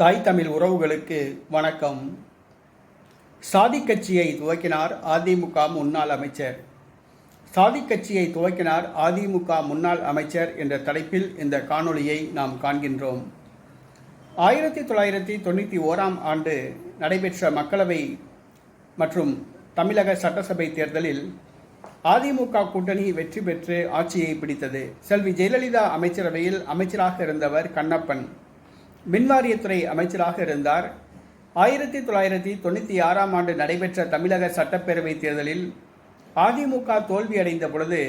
தாய் தமிழ் உறவுகளுக்கு வணக்கம். சாதி கட்சியை துவக்கினார் அதிமுக முன்னாள் அமைச்சர். சாதி கட்சியை துவக்கினார் அதிமுக முன்னாள் அமைச்சர் என்ற தலைப்பில் இந்த காணொளியை நாம் காண்கின்றோம். ஆயிரத்தி தொள்ளாயிரத்தி தொண்ணூற்றி ஓராம் ஆண்டு நடைபெற்ற மக்களவை மற்றும் தமிழக சட்டசபை தேர்தலில் அதிமுக கூட்டணி வெற்றி பெற்று ஆட்சியை பிடித்தது. செல்வி ஜெயலலிதா அமைச்சரவையில் அமைச்சராக இருந்தவர் கண்ணப்பன். மின்வாரியத்துறை அமைச்சராக இருந்தார். ஆயிரத்தி தொள்ளாயிரத்தி தொண்ணூற்றி ஆறாம் ஆண்டு நடைபெற்ற தமிழக சட்டப்பேரவை தேர்தலில் அதிமுக தோல்வியடைந்த பொழுது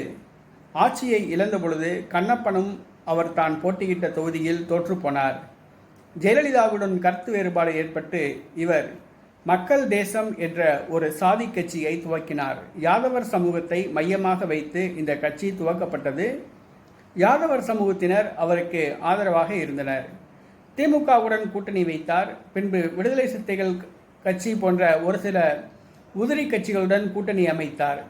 ஆட்சியை இழந்த பொழுது கண்ணப்பனும் அவர் தான் போட்டியிட்ட தொகுதியில் தோற்றுப்போனார் ஜெயலலிதாவுடன் கருத்து வேறுபாடு ஏற்பட்டு இவர் மக்கள் தேசம் என்ற ஒரு சாதி கட்சியை துவக்கினார். யாதவர் சமூகத்தை மையமாக வைத்து இந்த கட்சி துவக்கப்பட்டது. யாதவர் சமூகத்தினர் அவருக்கு ஆதரவாக இருந்தனர். திமுகவுடன் கூட்டணி வைத்தார். பின்பு விடுதலை சிறுத்தைகள் கட்சி போன்ற ஒரு சில உதிரி கட்சிகளுடன் கூட்டணி அமைத்தார்.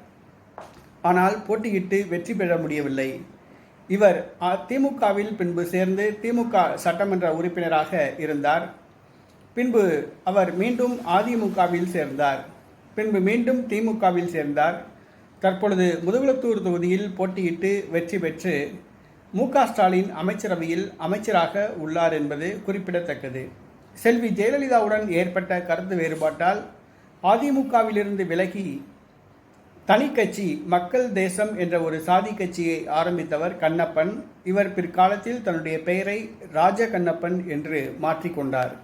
ஆனால் போட்டியிட்டு வெற்றி பெற முடியவில்லை. இவர் திமுகவில் பின்பு சேர்ந்து திமுக சட்டமன்ற உறுப்பினராக இருந்தார். பின்பு அவர் மீண்டும் அதிமுகவில் சேர்ந்தார். பின்பு மீண்டும் திமுகவில் சேர்ந்தார். தற்பொழுது முதுகுளத்தூர் தொகுதியில் போட்டியிட்டு வெற்றி பெற்று மு ஸ்டாலின் அமைச்சரவையில் அமைச்சராக உள்ளார் என்பது குறிப்பிடத்தக்கது. செல்வி ஜெயலலிதாவுடன் ஏற்பட்ட கருத்து வேறுபாட்டால் அதிமுகவிலிருந்து விலகி தனி கட்சி மக்கள் தேசம் என்ற ஒரு சாதி கட்சியை ஆரம்பித்தவர் கண்ணப்பன். இவர் பிற்காலத்தில் தன்னுடைய பெயரை ராஜ கண்ணப்பன் என்று மாற்றிக்கொண்டார்.